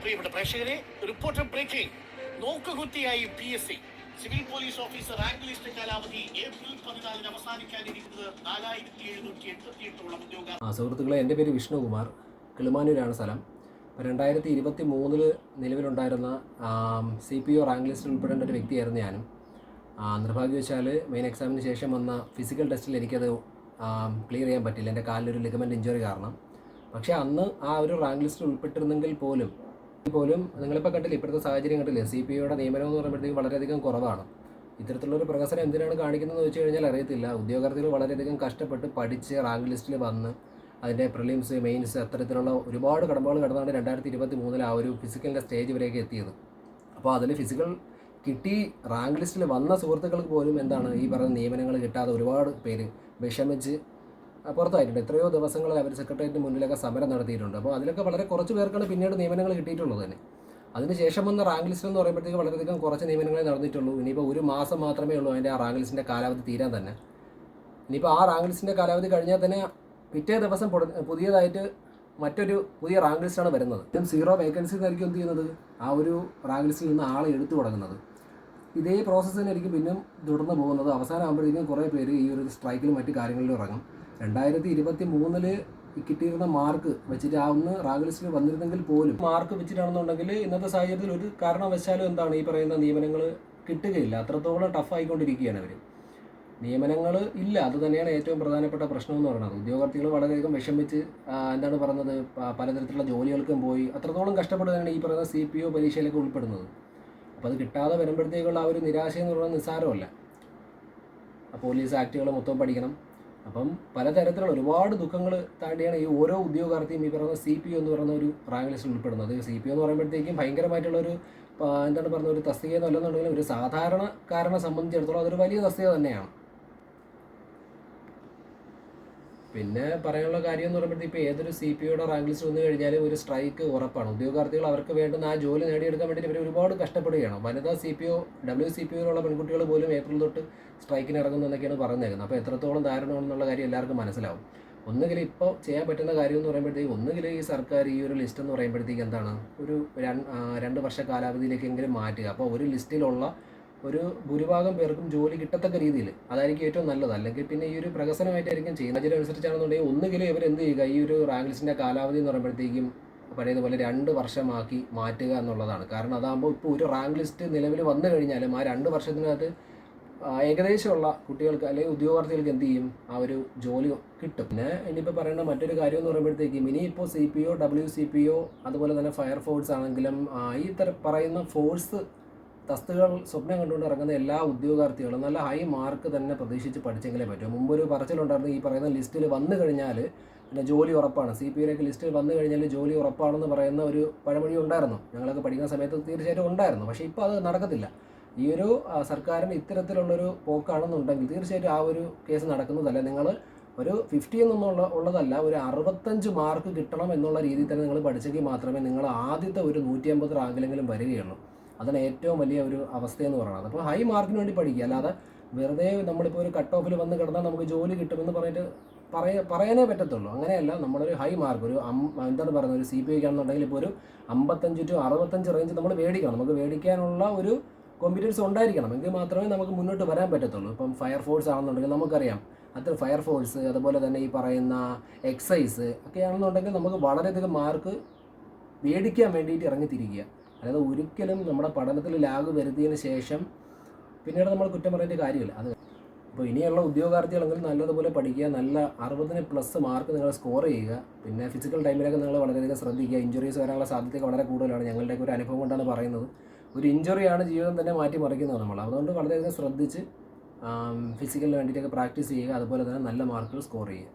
പ്രിയപ്പെട്ട പ്രേക്ഷകരെ reporter breaking നോക്കുകുത്തിയായി P S C civil police officer rank list കാലാവധി April പതിനാലിന് അവസാനിക്കാനിരിക്കുന്നത് നാലായിരത്തി എഴുന്നൂറ്റി എൺപത്തി എട്ടോളം ഉദ്യോഗാർത്ഥി സുഹൃത്തുക്കളെ എന്റെ പേര് വിഷ്ണുകുമാർ. കിളിമാനൂരാണ് സ്ഥലം. രണ്ടായിരത്തി ഇരുപത്തി മൂന്നിൽ നിലവിലുണ്ടായിരുന്ന സി പി ഒ റാങ്ക് ലിസ്റ്റിൽ ഉൾപ്പെടേണ്ട ഒരു വ്യക്തിയായിരുന്നു ഞാനും. നിർഭാഗ്യവശാൽ മെയിൻ എക്സാമിന് ശേഷം വന്ന ഫിസിക്കൽ ടെസ്റ്റിൽ എനിക്കത് ക്ലിയർ ചെയ്യാൻ പറ്റില്ല. എന്റെ കാലിലൊരു ലിഗമെന്റ് ഇഞ്ചുറി കാരണം. പക്ഷേ അന്ന് ആ ഒരു റാങ്ക് ലിസ്റ്റിൽ ഉൾപ്പെട്ടിരുന്നെങ്കിൽ പോലും പോലും നിങ്ങളിപ്പോൾ കണ്ടില്ല ഇപ്പോഴത്തെ സാഹചര്യം കണ്ടില്ലേ സി പി ഐയുടെ നിയമനം എന്ന് പറയുമ്പോഴത്തേക്കും വളരെയധികം കുറവാണ്. ഇത്തരത്തിലുള്ളൊരു പ്രകസനം എന്തിനാണ് കാണിക്കുന്നതെന്ന് വെച്ച് കഴിഞ്ഞാൽ അറിയത്തില്ല. ഉദ്യോഗാർത്ഥികൾ വളരെയധികം കഷ്ടപ്പെട്ട് പഠിച്ച് റാങ്ക് ലിസ്റ്റിൽ വന്ന് അതിന്റെ പ്രിലിംസ് മെയിൻസ് അത്തരത്തിലുള്ള ഒരുപാട് കടമ്പകൾ കടന്നാണ് രണ്ടായിരത്തി ഇരുപത്തി മൂന്നിൽ ആ ഒരു ഫിസിക്കലിന്റെ സ്റ്റേജ് വരെയൊക്കെ എത്തിയത്. അപ്പോൾ അതിൽ ഫിസിക്കൽ കിട്ടി റാങ്ക് ലിസ്റ്റിൽ വന്ന സുഹൃത്തുക്കൾക്ക് പോലും എന്താണ് ഈ പറയുന്ന നിയമനങ്ങൾ കിട്ടാതെ ഒരുപാട് പേര് വിഷമിച്ച് പുറത്തായിട്ടുണ്ട് എത്രയോ ദിവസങ്ങൾ അവർ സെക്രട്ടേറിയറ്റിന് മുന്നിലൊക്കെ സമരം നടത്തിയിട്ടുണ്ട്. അപ്പോൾ അതിലൊക്കെ വളരെ കുറച്ച് പേർക്കാണ് പിന്നീട് നിയമനങ്ങൾ കിട്ടിയിട്ടുള്ളത് തന്നെ. അതിനുശേഷം വന്ന റാങ്ക് ലിസ്റ്റ് എന്ന് പറയുമ്പോഴത്തേക്ക് വളരെയധികം കുറച്ച് നിയമനങ്ങളെ നടന്നിട്ടുള്ളൂ. ഇനിയിപ്പോൾ ഒരു മാസം മാത്രമേ ഉള്ളൂ അതിന്റെ ആ റാങ്ക് ലിസ്റ്റിന്റെ കാലാവധി തീരാൻ തന്നെ. ഇനിയിപ്പോൾ ആ റാങ്ക് ലിസ്റ്റിന്റെ കാലാവധി കഴിഞ്ഞാൽ തന്നെ പിറ്റേ ദിവസം പുതിയതായിട്ട് മറ്റൊരു പുതിയ റാങ്ക് ലിസ്റ്റാണ് വരുന്നത്. സീറോ വേക്കൻസി എന്നായിരിക്കും എന്ത് ചെയ്യുന്നത്? ആ ഒരു റാങ്ക് ലിസ്റ്റിൽ നിന്ന് ആളെ എടുത്തു തുടങ്ങുന്നത്. ഇതേ പ്രോസസ്സ് തന്നെയായിരിക്കും പിന്നും തുടർന്ന് പോകുന്നത്. അവസാനം ആകുമ്പോഴേക്കും കുറേ പേര് ഈ ഒരു സ്ട്രൈക്കിലും മറ്റു കാര്യങ്ങളിലും ഇറങ്ങും. രണ്ടായിരത്തി ഇരുപത്തി മൂന്നിൽ കിട്ടിയിരുന്ന മാർക്ക് വെച്ചിട്ട് ആ ഒന്ന് റാഗ് ലിസ്റ്റിൽ വന്നിരുന്നെങ്കിൽ പോലും മാർക്ക് വെച്ചിട്ടാണെന്നുണ്ടെങ്കിൽ ഇന്നത്തെ സാഹചര്യത്തിൽ ഒരു കാരണവശാലും എന്താണ് ഈ പറയുന്ന നിയമനങ്ങൾ കിട്ടുകയില്ല. അത്രത്തോളം ടഫ് ആയിക്കൊണ്ടിരിക്കുകയാണ് അവർ നിയമനങ്ങൾ ഇല്ല. അത് തന്നെയാണ് ഏറ്റവും പ്രധാനപ്പെട്ട പ്രശ്നം എന്ന് പറയുന്നത്. ഉദ്യോഗാർത്ഥികൾ വളരെയധികം വിഷമിച്ച് എന്താണ് പറയുന്നത് പലതരത്തിലുള്ള ജോലികൾക്കും പോയി അത്രത്തോളം കഷ്ടപ്പെടുകയാണ് ഈ പറയുന്ന സി പി ഒ പരീക്ഷയിലൊക്കെ ഉൾപ്പെടുന്നത്. അപ്പോൾ അത് കിട്ടാതെ വരുമ്പോഴത്തേക്കുള്ള ആ ഒരു നിരാശ എന്ന് പറയുന്നത് നിസ്സാരമല്ല. പോലീസ് ആക്ടുകൾ മൊത്തം പഠിക്കണം. അപ്പം പലതരത്തിലുള്ള ഒരുപാട് ദുഃഖങ്ങൾ താണ്ടിയാണ് ഈ ഓരോ ഉദ്യോഗാർത്ഥിയും ഈ പറയുന്ന സി പി എന്ന് പറയുന്ന ഒരു റാങ്ക് ലിസ്റ്റിൽ ഉൾപ്പെടുന്നത്. സി പി എന്ന് പറയുമ്പോഴത്തേക്കും ഭയങ്കരമായിട്ടുള്ള ഒരു എന്താണ് പറയുന്നത് ഒരു തസ്തിക എന്നല്ലെന്നുണ്ടെങ്കിലും ഒരു സാധാരണക്കാരനെ സംബന്ധിച്ചിടത്തോളം അതൊരു വലിയ തസ്തിക തന്നെയാണ്. പിന്നെ പറയാനുള്ള കാര്യം എന്ന് പറയുമ്പോഴത്തേ ഇപ്പോൾ ഏതൊരു സി പി ഒയുടെ റാങ്ക് ലിസ്റ്റ് വന്നു കഴിഞ്ഞാൽ ഒരു സ്ട്രൈക്ക് ഉറപ്പാണ്. ഉദ്യോഗാർത്ഥികൾ അവർക്ക് വേണ്ടുന്ന ആ ജോലി നേടിയെടുക്കാൻ വേണ്ടി ഇവർ ഒരുപാട് കഷ്ടപ്പെടുകയാണ്. വനിതാ C P O W C P ഒയിലുള്ള പെൺകുട്ടികൾ പോലും ഏപ്രിൽ തൊട്ട് സ്ട്രൈക്കിന് ഇറങ്ങുന്നു എന്നൊക്കെയാണ് പറഞ്ഞേക്കുന്നത്. അപ്പോൾ എത്രത്തോളം ധാരണമാണെന്നുള്ള കാര്യം എല്ലാവർക്കും മനസ്സിലാവും. ഒന്നുകിൽ ഇപ്പോൾ ചെയ്യാൻ പറ്റുന്ന കാര്യം എന്ന് പറയുമ്പോഴത്തേക്ക് ഒന്നുകിൽ ഈ സർക്കാർ ഈ ഒരു ലിസ്റ്റ് എന്ന് പറയുമ്പോഴത്തേക്ക് എന്താണ്? ഒരു രണ്ട് വർഷ കാലാവധിയിലേക്കെങ്കിലും മാറ്റുക. അപ്പോൾ ഒരു ലിസ്റ്റിലുള്ള ഒരു ഭൂരിഭാഗം പേർക്കും ജോലി കിട്ടത്തക്ക രീതിയിൽ അതായിരിക്കും ഏറ്റവും നല്ലത്. അല്ലെങ്കിൽ പിന്നെ ഈ ഒരു പ്രകസനമായിട്ടായിരിക്കും ചെയ്യുന്നത്. സാഹചര്യം അനുസരിച്ചാണെന്നുണ്ടെങ്കിൽ ഒന്നുകിലും ഇവർ എന്ത് ചെയ്യുക? ഈ ഒരു റാങ്ക് കാലാവധി എന്ന് പറയുമ്പോഴത്തേക്കും പഴയതുപോലെ രണ്ട് വർഷമാക്കി മാറ്റുക എന്നുള്ളതാണ്. കാരണം അതാകുമ്പോൾ ഇപ്പോൾ ഒരു റാങ്ക് ലിസ്റ്റ് നിലവിൽ വന്നു കഴിഞ്ഞാലും ആ രണ്ട് വർഷത്തിനകത്ത് ഏകദേശമുള്ള കുട്ടികൾക്ക് അല്ലെങ്കിൽ ഉദ്യോഗാർത്ഥികൾക്ക് എന്ത് ചെയ്യും? ആ ഒരു ജോലി കിട്ടും. പിന്നെ ഇനിയിപ്പോൾ പറയുന്ന മറ്റൊരു കാര്യം എന്ന് പറയുമ്പോഴത്തേക്കും ഇനിയിപ്പോൾ C P O W C P O അതുപോലെ തന്നെ ഫയർഫോഴ്സ് ആണെങ്കിലും ഈ തര പറയുന്ന ഫോഴ്സ് തസ്തികകൾ സ്വപ്നം കണ്ടുകൊണ്ട് ഇറങ്ങുന്ന എല്ലാ ഉദ്യോഗാർത്ഥികളും നല്ല ഹൈ മാർക്ക് തന്നെ പ്രതീക്ഷിച്ച് പഠിച്ചെങ്കിലേ പറ്റൂ. മുമ്പൊരു പറച്ചിലുണ്ടായിരുന്നു ഈ പറയുന്ന ലിസ്റ്റിൽ വന്നു കഴിഞ്ഞാൽ പിന്നെ ജോലി ഉറപ്പാണ്. സി പി ഐയിലേക്ക് ലിസ്റ്റിൽ വന്നു കഴിഞ്ഞാൽ ജോലി ഉറപ്പാണെന്ന് പറയുന്ന ഒരു പഴമൊഴി ഉണ്ടായിരുന്നു. ഞങ്ങളൊക്കെ പഠിക്കുന്ന സമയത്ത് തീർച്ചയായിട്ടും ഉണ്ടായിരുന്നു. പക്ഷേ ഇപ്പോൾ അത് നടക്കത്തില്ല. ഈ ഒരു സർക്കാരിന്റെ ഇത്തരത്തിലുള്ളൊരു പോക്കാണെന്നുണ്ടെങ്കിൽ തീർച്ചയായിട്ടും ആ ഒരു കേസ് നടക്കുന്നതല്ല നിങ്ങൾ ഒരു ഫിഫ്റ്റി എന്നുള്ള ഉള്ളതല്ല ഒരു അറുപത്തഞ്ച് മാർക്ക് കിട്ടണം എന്നുള്ള രീതിയിൽ തന്നെ നിങ്ങൾ പഠിച്ചെങ്കിൽ മാത്രമേ നിങ്ങൾ ആദ്യത്തെ ഒരു നൂറ്റി അമ്പത് റാങ്കിലെങ്കിലും വരികയുള്ളൂ. അതാണ് ഏറ്റവും വലിയ ഒരു അവസ്ഥയെന്ന് പറയുന്നത്. അപ്പോൾ ഹൈ മാർക്കിന് വേണ്ടി പഠിക്കുക. അല്ലാതെ വെറുതെ നമ്മളിപ്പോൾ ഒരു കട്ട് ഓഫിൽ വന്ന് കിടന്നാൽ നമുക്ക് ജോലി കിട്ടുമെന്ന് പറഞ്ഞിട്ട് പറയ പറയാനേ പറ്റത്തുള്ളൂ. അങ്ങനെയല്ല നമ്മളൊരു ഹൈ മാർക്ക് ഒരു എന്താണ് പറയുന്നത് ഒരു സി പി ഐക്ക് ആണെന്നുണ്ടെങ്കിൽ ഇപ്പോൾ ഒരു അമ്പത്തഞ്ച് ടു അറുപത്തഞ്ച് റേഞ്ച് നമ്മൾ മേടിക്കണം. നമുക്ക് മേടിക്കാനുള്ള ഒരു കോമ്പിറ്റൻസ് ഉണ്ടായിരിക്കണം. എങ്കിൽ മാത്രമേ നമുക്ക് മുന്നോട്ട് വരാൻ പറ്റത്തുള്ളൂ. ഇപ്പം ഫയർ ഫോഴ്സ് ആണെന്നുണ്ടെങ്കിൽ നമുക്കറിയാം. അത്ര ഫയർ ഫോഴ്സ് അതുപോലെ തന്നെ ഈ പറയുന്ന എക്സൈസ് ഒക്കെ ആണെന്നുണ്ടെങ്കിൽ നമുക്ക് വളരെയധികം മാർക്ക് മേടിക്കാൻ വേണ്ടിയിട്ട് ഇറങ്ങിത്തിരിക്കുക. അതായത് ഒരിക്കലും നമ്മുടെ പഠനത്തിൽ ലാഗ് വരുത്തിയതിന് ശേഷം പിന്നീട് നമ്മൾ കുറ്റം പറയേണ്ട കാര്യമില്ല. അത് അപ്പോൾ ഇനിയുള്ള ഉദ്യോഗാർത്ഥികളെങ്കിലും നല്ലതുപോലെ പഠിക്കുക നല്ല അറുപതിന് പ്ലസ് മാർക്ക് നിങ്ങൾ സ്കോർ ചെയ്യുക. പിന്നെ ഫിസിക്കൽ ടൈമിലൊക്കെ നിങ്ങൾ വളരെയധികം ശ്രദ്ധിക്കുക. ഇഞ്ചുറീസ് വരാനുള്ള സാധ്യത വളരെ കൂടുതലാണ്. ഞങ്ങളുടെയൊക്കെ ഒരു അനുഭവം കൊണ്ടാണ് പറയുന്നത്. ഒരു ഇഞ്ചുറിയാണ് ജീവിതം തന്നെ മാറ്റിമറിക്കുന്നത് നമ്മൾ. അതുകൊണ്ട് വളരെയധികം ശ്രദ്ധിച്ച് ഫിസിക്കലിന് വേണ്ടിയിട്ടൊക്കെ പ്രാക്ടീസ് ചെയ്യുക. അതുപോലെ തന്നെ നല്ല മാർക്കുകൾ സ്കോർ ചെയ്യുക.